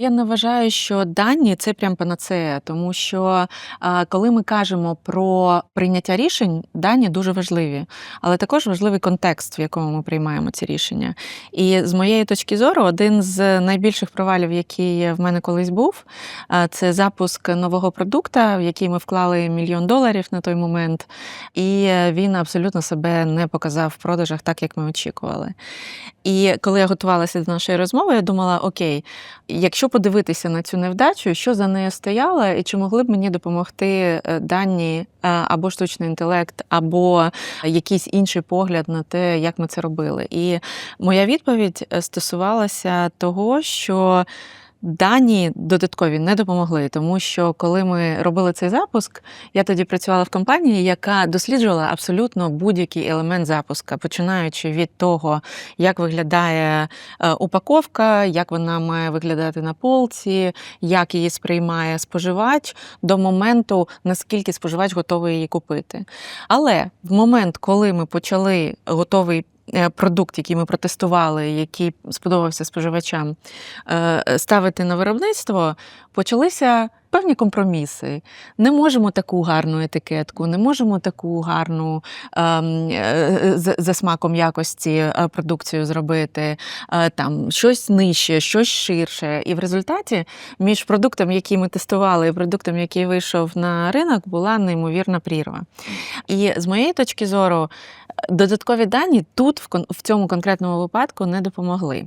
Я не вважаю, що дані це прям панацея, тому що коли ми кажемо про прийняття рішень, дані дуже важливі, але також важливий контекст, в якому ми приймаємо ці рішення. І з моєї точки зору, один з найбільших провалів, який в мене колись був, це запуск нового продукта, в який ми вклали мільйон доларів на той момент, і він абсолютно себе не показав в продажах так, як ми очікували. І коли я готувалася до нашої розмови, я думала: окей, якщо подивитися на цю невдачу, що за нею стояло, і чи могли б мені допомогти е, дані е, або штучний інтелект, або якийсь інший погляд на те, як ми це робили. І моя відповідь е, стосувалася того, що. Дані додаткові не допомогли, тому що коли ми робили цей запуск, я тоді працювала в компанії, яка досліджувала абсолютно будь-який елемент запуска, починаючи від того, як виглядає е, упаковка, як вона має виглядати на полці, як її сприймає споживач, до моменту, наскільки споживач готовий її купити. Але в момент, коли ми почали готовий продукт, який ми протестували, який сподобався споживачам, е, ставити на виробництво, почалися певні компроміси. Не можемо таку гарну етикетку, не можемо таку гарну ем, е, за смаком якості е, продукцію зробити, е, там щось нижче, щось ширше. І в результаті між продуктом, який ми тестували, і продуктом, який вийшов на ринок, була неймовірна прірва. І з моєї точки зору, додаткові дані тут, в в цьому конкретному випадку, не допомогли.